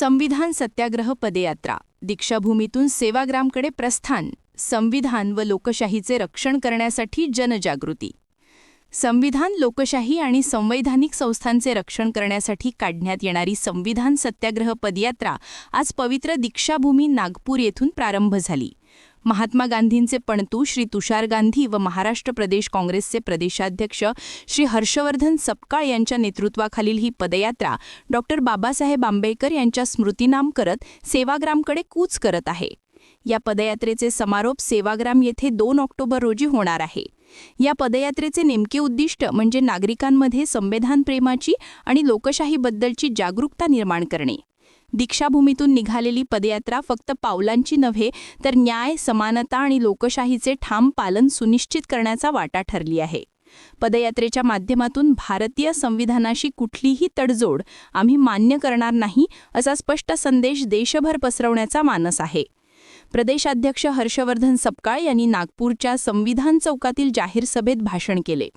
संविधान सत्याग्रह पदयात्रा. दीक्षाभूमीतून सेवाग्रामकडे प्रस्थान संविधान व लोकशाहीचे रक्षण करण्यासाठी जनजागृती. संविधान लोकशाही आणि संवैधानिक संस्थांचे रक्षण करण्यासाठी काढण्यात येणारी संविधान सत्याग्रह पदयात्रा आज पवित्र दीक्षाभूमी नागपूर येथून प्रारंभ झाली. महात्मा गांधींचे पणतू श्री तुषार गांधी व महाराष्ट्र प्रदेश काँग्रेसचे प्रदेशाध्यक्ष श्री हर्षवर्धन सपकाळ यांच्या नेतृत्वाखालील ही पदयात्रा डॉक्टर बाबासाहेब आंबेडकर यांच्या स्मृतीनाम करत सेवाग्रामकडे कूच करत आहे. या पदयात्रेचे समारोप सेवाग्राम येथे दोन ऑक्टोबर रोजी होणार आहे. या पदयात्रेचे नेमके उद्दिष्ट म्हणजे नागरिकांमध्ये संविधान प्रेमाची आणि लोकशाहीबद्दलची जागरूकता निर्माण करणे. दीक्षाभूमीतून निघालेली पदयात्रा फक्त पावलांची नव्हे तर न्याय समानता आणि लोकशाहीचे ठाम पालन सुनिश्चित करण्याचा वाटा ठरली आहे. पदयात्रेच्या माध्यमातून भारतीय संविधानाशी कुठलीही तडजोड आम्ही मान्य करणार नाही असा स्पष्ट संदेश देशभर पसरवण्याचा मानस आहे. प्रदेशाध्यक्ष हर्षवर्धन सपकाळ यांनी नागपूरच्या संविधान चौकातील जाहीर सभेत भाषण केले.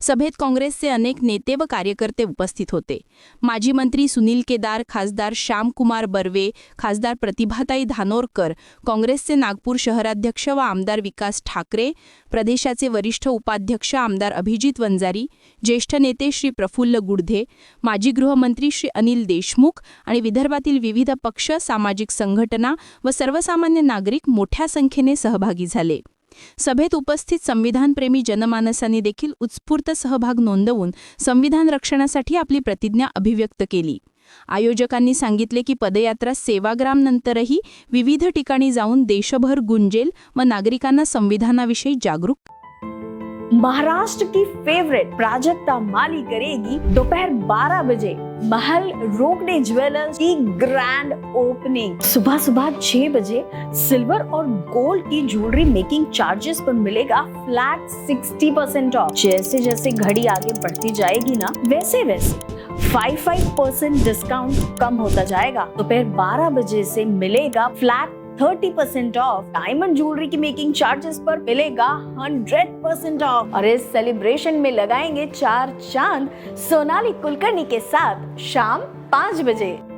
सभेत काँग्रेसचे अनेक नेते व कार्यकर्ते उपस्थित होते. माजी मंत्री सुनील केदार खासदार श्यामकुमार बर्वे खासदार प्रतिभाताई धानोरकर काँग्रेसचे नागपूर शहराध्यक्ष व आमदार विकास ठाकरे प्रदेशाचे वरिष्ठ उपाध्यक्ष आमदार अभिजित वंजारी ज्येष्ठ नेते श्री प्रफुल्ल गुडधे माजी गृहमंत्री श्री अनिल देशमुख आणि विदर्भातील विविध पक्ष सामाजिक संघटना व सर्वसामान्य नागरिक मोठ्या संख्येने सहभागी झाले. सभेत उपस्थित संविधानप्रेमी जनमानसांनी देखील उत्स्फूर्त सहभाग नोंदवून संविधान रक्षणासाठी आपली प्रतिज्ञा अभिव्यक्त केली. आयोजकांनी सांगितले की पदयात्रा सेवाग्रामनंतरही विविध ठिकाणी जाऊन देशभर गुंजेल व नागरिकांना संविधानाविषयी जागरूक महाराष्ट्र की फेवरेट प्राजक्ता माली करेगी दोपहर 12 बजे. महल रोकने ज्वेलर्स की ग्रैंड ओपनिंग सुबह सुबह छह बजे सिल्वर और गोल्ड की ज्वेलरी मेकिंग चार्जेस पर मिलेगा फ्लैट 60 परसेंट ऑफ़ जैसे जैसे घड़ी आगे बढ़ती जाएगी ना, वैसे वैसे फाइव फाइव परसेंट डिस्काउंट कम होता जाएगा. दोपहर 12 बजे से मिलेगा flat thirty percent off diamond jewellery की मेकिंग चार्जेस पर मिलेगा हंड्रेड परसेंट ऑफ़ और इस सेलिब्रेशन में लगाएँगे चार चाँद सोनाली कुलकर्णी के साथ शाम पाँच बजे।